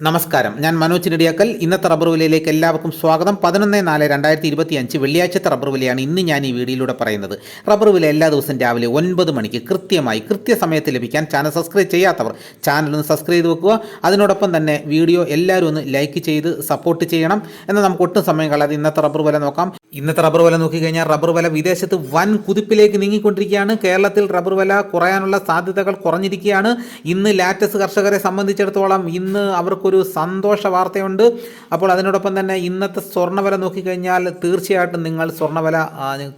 നമസ്കാരം. ഞാൻ മനോജ് നെടിയാക്കൽ. ഇന്നത്തെ റബ്ബർ വിലയിലേക്ക് എല്ലാവർക്കും സ്വാഗതം. പതിനൊന്ന് നാല് രണ്ടായിരത്തി ഇരുപത്തി അഞ്ച് വെള്ളിയാഴ്ചത്തെ റബ്ബർ വിലയാണ് ഇന്ന് ഞാൻ ഈ വീഡിയോയിലൂടെ പറയുന്നത്. റബ്ബർ വില എല്ലാ ദിവസവും രാവിലെ ഒൻപത് മണിക്ക് കൃത്യമായി കൃത്യസമയത്ത് ലഭിക്കാൻ ചാനൽ സബ്സ്ക്രൈബ് ചെയ്യാത്തവർ ചാനൽ ഒന്ന് സബ്സ്ക്രൈബ് ചെയ്ത് വെക്കുക. അതിനോടൊപ്പം തന്നെ വീഡിയോ എല്ലാവരും ഒന്ന് ലൈക്ക് ചെയ്ത് സപ്പോർട്ട് ചെയ്യണം. എന്നാൽ നമുക്ക് ഒട്ടും സമയം കളയാതെ ഇന്നത്തെ റബ്ബർ വില നോക്കാം. ഇന്നത്തെ റബ്ബർ വില നോക്കിക്കഴിഞ്ഞാൽ റബ്ബർ വില വിദേശത്ത് വൻ കുതിപ്പിലേക്ക് നീങ്ങിക്കൊണ്ടിരിക്കുകയാണ്. കേരളത്തിൽ റബ്ബർ വില കുറയാനുള്ള സാധ്യതകൾ കുറഞ്ഞിരിക്കുകയാണ്. ഇന്ന് ലാറ്റസ് കർഷകരെ സംബന്ധിച്ചിടത്തോളം ഇന്ന് അവർക്കൊരു സന്തോഷ വാർത്തയുണ്ട്. അപ്പോൾ അതിനോടൊപ്പം തന്നെ ഇന്നത്തെ സ്വർണവില നോക്കിക്കഴിഞ്ഞാൽ തീർച്ചയായിട്ടും നിങ്ങൾ സ്വർണവില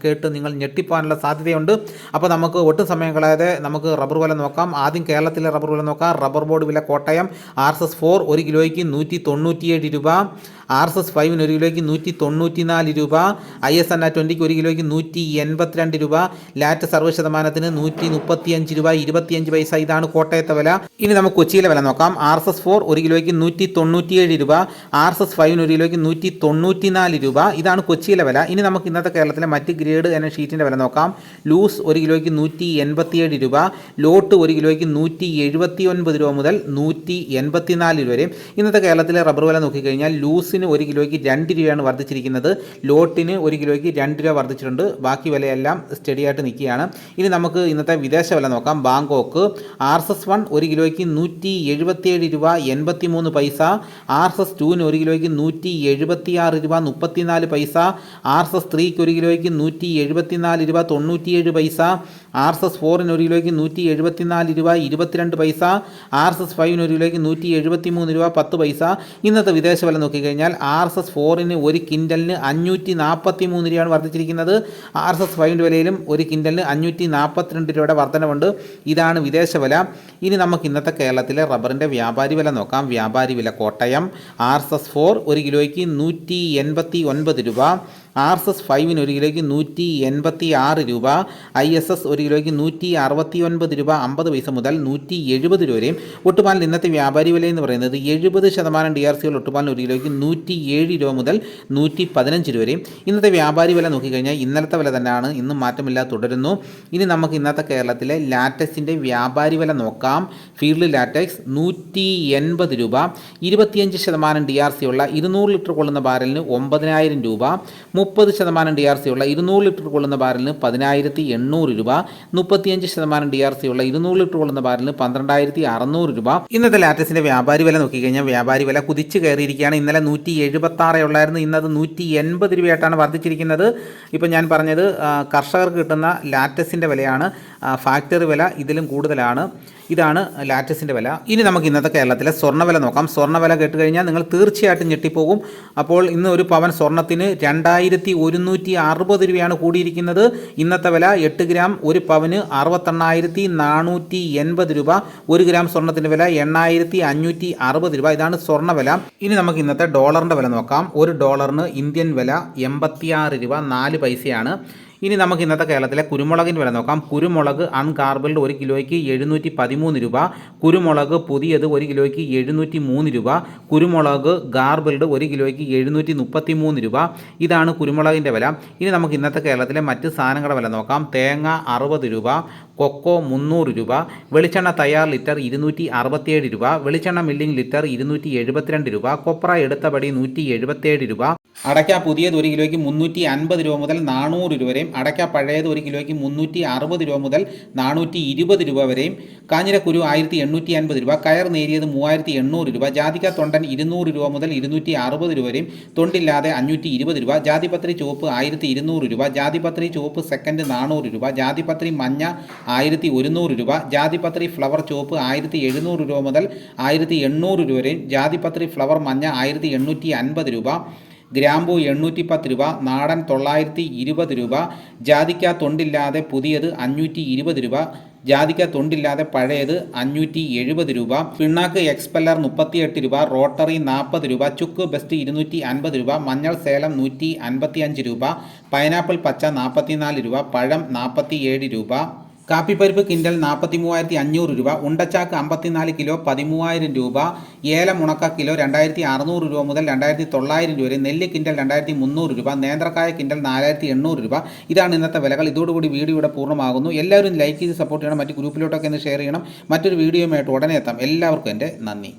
കേട്ട് നിങ്ങൾ ഞെട്ടിപ്പോകാനുള്ള സാധ്യതയുണ്ട്. അപ്പോൾ നമുക്ക് ഒട്ടും സമയം കളയാതെ നമുക്ക് റബ്ബർ വില നോക്കാം. ആദ്യം കേരളത്തിലെ റബ്ബർ വില നോക്കാം. റബ്ബർ ബോർഡ് വില Kottayam R S S four ഒരു കിലോയ്ക്ക് നൂറ്റി തൊണ്ണൂറ്റിയേഴ് രൂപ. ആർ എസ് എസ് ഫൈവിന് ഒരു കിലോയ്ക്ക് നൂറ്റി തൊണ്ണൂറ്റി നാല് രൂപ ഐ എസ് എൻ ആ ട്വന്റിക്ക് ഒരു കിലോയ്ക്ക് നൂറ്റി എൺപത്തിരണ്ട് രൂപ ലാറ്റ് സർവ ശതമാനത്തിന് നൂറ്റി മുപ്പത്തിയഞ്ച് രൂപ ഇരുപത്തിയഞ്ച് പൈസ. ഇതാണ് കോട്ടയത്തെ വില. ഇനി നമുക്ക് കൊച്ചിയിലെ വില നോക്കാം. ആർ എസ് എസ് ഫോർ ഒരു കിലോയ്ക്ക് നൂറ്റി തൊണ്ണൂറ്റിയേഴ് രൂപ ആർ എസ് എസ് ഫൈവിന് ഒരു കിലോയ്ക്ക് നൂറ്റി തൊണ്ണൂറ്റി നാല് രൂപ. ഇതാണ് കൊച്ചിയിലെ വില. ഇനി നമുക്ക് ഇന്നത്തെ കേരളത്തിലെ മറ്റ് ഗ്രേഡ് എന്ന ഷീറ്റിന്റെ വില നോക്കാം. ലൂസ് ഒരു കിലോയ്ക്ക് നൂറ്റി എൺപത്തിയേഴ് രൂപ ലോട്ട് ഒരു കിലോയ്ക്ക് നൂറ്റി എഴുപത്തി ഒൻപത് രൂപ മുതൽ നൂറ്റി എൺപത്തിനാല് രൂപ വരെ. ഇന്നത്തെ കേരളത്തിലെ റബ്ബർ വില നോക്കിക്കഴിഞ്ഞാൽ ലൂസിന് ഒരു കിലോയ്ക്ക് രണ്ട് രൂപയാണ് വർദ്ധിച്ചിരിക്കുന്നത്. ലോട്ടിന് ഒരു കിലോയ്ക്ക് രണ്ട് രൂപ വർദ്ധിച്ചിട്ടുണ്ട്. ബാക്കി വിലയെല്ലാം സ്റ്റഡി ആയിട്ട് നിൽക്കുകയാണ്. ഇനി നമുക്ക് ഇന്നത്തെ വിദേശ വില നോക്കാം. Bangkok R S S one ഒരു കിലോയ്ക്ക് നൂറ്റി എഴുപത്തിയേഴ് രൂപ എൺപത്തി മൂന്ന് പൈസ. ആർ എസ് എസ് ടുവിന് ഒരു കിലോയ്ക്ക് നൂറ്റി എഴുപത്തിയാറ് രൂപ മുപ്പത്തിനാല് പൈസ. ആർ എസ് എസ് ത്രീക്ക് ഒരു കിലോയ്ക്ക് നൂറ്റി എഴുപത്തിനാല് രൂപ തൊണ്ണൂറ്റിയേഴ് പൈസ. ആർ എസ് എസ് ഫോറിന് ഒരു കിലോയ്ക്ക് നൂറ്റി എഴുപത്തിനാല് രൂപ ഇരുപത്തിരണ്ട് പൈസ. ആർ എസ് എസ് ഫൈവിന് ഒരു കിലോയ്ക്ക് നൂറ്റി എഴുപത്തി മൂന്ന് രൂപ പത്ത് പൈസ. ഇന്നത്തെ വിദേശ വില നോക്കിക്കഴിഞ്ഞാൽ ആർ എസ് എസ് ഫോറിന് ഒരു കിൻഡലിന് അഞ്ഞൂറ്റി നാൽപ്പത്തി മൂന്ന് രൂപയാണ് വർദ്ധിച്ചിരിക്കുന്നത്. ആർ എസ് എസ് ഫൈവിന്റെ വിലയിലും ഒരു കിൻഡലിന് അഞ്ഞൂറ്റി നാൽപ്പത്തിരണ്ട് രൂപയുടെ വർധനമുണ്ട് ഇതാണ് വിദേശ വില. ഇനി നമുക്ക് ഇന്നത്തെ കേരളത്തിലെ റബ്ബറിന്റെ വ്യാപാരി വില നോക്കാം. വ്യാപാരി വില Kottayam. R S S four ഒരു കിലോയ്ക്ക് നൂറ്റി എൺപത്തി ഒൻപത് രൂപ. ആർ എസ് എസ് ഫൈവിന് ഒരു കിലോയ്ക്ക് നൂറ്റി എൺപത്തി ആറ് രൂപ ഐ എസ് എസ് ഒരു കിലോയ്ക്ക് നൂറ്റി അറുപത്തി ഒൻപത് രൂപ അമ്പത് പൈസ മുതൽ നൂറ്റി എഴുപത് രൂപ വരെയും. ഒട്ടുപാലിൽ ഇന്നത്തെ വ്യാപാരി വില എന്ന് പറയുന്നത് എഴുപത് ശതമാനം ഡി ആർ സികൾ ഒട്ടുപാലിന് ഒരു കിലോയ്ക്ക് നൂറ്റി ഏഴ് രൂപ മുതൽ നൂറ്റി പതിനഞ്ച് രൂപ വരെയും. ഇന്നത്തെ വ്യാപാരി വില നോക്കിക്കഴിഞ്ഞാൽ ഇന്നലത്തെ വില തന്നെയാണ് ഇന്നും മാറ്റമില്ലാതെ തുടരുന്നു. ഇനി നമുക്ക് ഇന്നത്തെ കേരളത്തിലെ ലാറ്റക്സിന്റെ വ്യാപാരി വില നോക്കാം. ഫീൽഡ് ലാറ്റക്സ് നൂറ്റി എൺപത് രൂപ ഇരുപത്തിയഞ്ച് ശതമാനം ഡി ആർ സി ഉള്ള ഇരുന്നൂറ് ലിറ്റർ കൊള്ളുന്ന ബാരലിന് ഒമ്പതിനായിരം രൂപ മുപ്പത് ശതമാനം ഡി ആർ സി ഉള്ള ഇരുന്നൂറ് ലിറ്റർ കൊള്ളുന്ന ബാരലിന് പതിനായിരത്തി എണ്ണൂറ് രൂപ മുപ്പത്തിയഞ്ച് ശതമാനം ഡി ആർ സി ഉള്ള ഇരുന്നൂറ് ലിറ്റർ കൊള്ളുന്ന ബാരലിന് പന്ത്രണ്ടായിരത്തി അറുന്നൂറ് രൂപ. ഇന്നത്തെ ലാറ്റസിന്റെ വ്യാപാരി വില നോക്കിക്കഴിഞ്ഞാൽ വ്യാപാരി വില കുതിച്ചു കയറിയിരിക്കുകയാണ്. ഇന്നലെ നൂറ്റി എഴുപത്തി ആറ് ഉള്ളായിരുന്നു. ഇന്നത് നൂറ്റി എൺപത് രൂപയായിട്ടാണ് വർദ്ധിച്ചിരിക്കുന്നത്. ഇപ്പം ഞാൻ പറഞ്ഞത് കർഷകർക്ക് കിട്ടുന്ന ലാറ്റസിന്റെ വിലയാണ് ഫാക്ടറി വില ഇതിലും കൂടുതലാണ്. ഇതാണ് ലാറ്റസിന്റെ വില. ഇനി നമുക്ക് ഇന്നത്തെ കേരളത്തിലെ സ്വർണവില നോക്കാം. സ്വർണവില കേട്ട് കഴിഞ്ഞാൽ നിങ്ങൾ തീർച്ചയായിട്ടും ഞെട്ടിപ്പോകും. അപ്പോൾ ഇന്ന് ഒരു പവൻ സ്വർണത്തിന് രണ്ടായിരത്തി ഒരുന്നൂറ്റി അറുപത് രൂപയാണ് കൂടിയിരിക്കുന്നത്. ഇന്നത്തെ വില എട്ട് ഗ്രാം ഒരു പവന് അറുപത്തെണ്ണായിരത്തി നാനൂറ്റി എൺപത് രൂപ. ഒരു ഗ്രാം സ്വർണത്തിന്റെ വില എണ്ണായിരത്തി അഞ്ഞൂറ്റി അറുപത് രൂപ. ഇതാണ് സ്വർണവില ഇനി നമുക്ക് ഇന്നത്തെ ഡോളറിന്റെ വില നോക്കാം. ഒരു ഡോളറിന് ഇന്ത്യൻ വില എൺപത്തിയാറ് രൂപ നാല് പൈസയാണ്. ഇനി നമുക്ക് ഇന്നത്തെ കേരളത്തിലെ കുരുമുളകിന്റെ വില നോക്കാം. കുരുമുളക് അൺകാർബിൾഡ് ഒരു കിലോയ്ക്ക് എഴുന്നൂറ്റി പതിമൂന്ന് രൂപ. കുരുമുളക് പുതിയത് ഒരു കിലോയ്ക്ക് എഴുന്നൂറ്റി മൂന്ന് രൂപ. കുരുമുളക് ഗാർബിൾഡ് ഒരു കിലോയ്ക്ക് എഴുന്നൂറ്റി മുപ്പത്തി മൂന്ന് രൂപ. ഇതാണ് കുരുമുളകിന്റെ വില. ഇനി നമുക്ക് ഇന്നത്തെ കേരളത്തിലെ മറ്റ് സാധനങ്ങളുടെ വില നോക്കാം. തേങ്ങ അറുപത് രൂപ കൊക്കോ മുന്നൂറ് രൂപ വെളിച്ചെണ്ണ തയ്യാർ ലിറ്റർ ഇരുന്നൂറ്റി അറുപത്തിയേഴ് രൂപ വെളിച്ചെണ്ണ മില്ലിംഗ് ലിറ്റർ ഇരുന്നൂറ്റി എഴുപത്തിരണ്ട് രൂപ കൊപ്ര എടുത്തപടി നൂറ്റി എഴുപത്തിയേഴ് രൂപ. അടയ്ക്ക പുതിയത് ഒരു കിലോയ്ക്ക് മുന്നൂറ്റി അൻപത് രൂപ മുതൽ നാനൂറ് രൂപ വരെയും അടയ്ക്ക പഴയത് ഒരു കിലോയ്ക്ക് മുന്നൂറ്റി അറുപത് രൂപ മുതൽ നാനൂറ്റി ഇരുപത് രൂപ വരെയും. കാഞ്ഞിരക്കുരു ആയിരത്തി എണ്ണൂറ്റി അൻപത് രൂപ കയർ നേരിയത് മൂവായിരത്തി എണ്ണൂറ് രൂപ ജാതിക്ക തൊണ്ടൻ ഇരുന്നൂറ് രൂപ മുതൽ ഇരുന്നൂറ്റി അറുപത് രൂപ വരെയും. തൊണ്ടില്ലാതെ അഞ്ഞൂറ്റി ഇരുപത് രൂപ ജാതിപത്രി ചുവപ്പ് ആയിരത്തി ഇരുന്നൂറ് രൂപ ജാതിപത്രി ചുവപ്പ് സെക്കൻഡ് നാനൂറ് രൂപ ജാതിപത്രി മഞ്ഞ ആയിരത്തി ഒരുന്നൂറ് രൂപ ജാതിപത്രി ഫ്ലവർ ചുവപ്പ് ആയിരത്തി എഴുന്നൂറ് രൂപ മുതൽ ആയിരത്തി എണ്ണൂറ് രൂപ വരെയും ജാതിപത്രി ഫ്ലവർ മഞ്ഞ ആയിരത്തി എണ്ണൂറ്റി അൻപത് രൂപ ഗ്രാമ്പു എണ്ണൂറ്റി പത്ത് രൂപ നാടൻ തൊള്ളായിരത്തി ഇരുപത് രൂപ ജാതിക്ക തൊണ്ടില്ലാതെ പുതിയത് അഞ്ഞൂറ്റി ഇരുപത് രൂപ ജാതിക്ക തൊണ്ടില്ലാതെ പഴയത് അഞ്ഞൂറ്റി എഴുപത് രൂപ പിണ്ണാക്ക് എക്സ്പെല്ലർ മുപ്പത്തിയെട്ട് രൂപ റോട്ടറി നാൽപ്പത് രൂപ ചുക്ക് ബെസ്റ്റ് ഇരുന്നൂറ്റി അൻപത് രൂപ മഞ്ഞൾ സേലം നൂറ്റി അൻപത്തി അഞ്ച് രൂപ പൈനാപ്പിൾ പച്ച നാൽപ്പത്തിനാല് രൂപ പഴം നാൽപ്പത്തി ഏഴ് രൂപ കാപ്പിപ്പരിപ്പ് കിൻഡൽ നാൽപ്പത്തി മൂവായിരത്തി അഞ്ഞൂറ് രൂപ ഉണ്ടച്ചാക്ക് അമ്പത്തിനാല് കിലോ പതിമൂവായിരം രൂപ ഏലം ഉണക്ക കിലോ രണ്ടായിരത്തി അറുന്നൂറ് രൂപ മുതൽ രണ്ടായിരത്തി തൊള്ളായിരം രൂപ വരെ നെല്ല് കിൻഡൽ രണ്ടായിരത്തി മുന്നൂറ് രൂപ നേന്ത്രക്കായ കിൻഡൽ നാലായിരത്തി എണ്ണൂറ് രൂപ. ഇതാണ് ഇന്നത്തെ വിലകൾ. ഇതോടുകൂടി വീഡിയോ ഇവിടെ പൂർണമാകുന്നു. എല്ലാവരും ലൈക്ക് ചെയ്ത് സപ്പോർട്ട് ചെയ്യണം. മറ്റ് ഗ്രൂപ്പിലോട്ടൊക്കെ ഒന്ന് ഷെയർ ചെയ്യണം. മറ്റൊരു വീഡിയോയുമായിട്ട് ഉടനെ എത്താം. എല്ലാവർക്കും എന്റെ നന്ദി.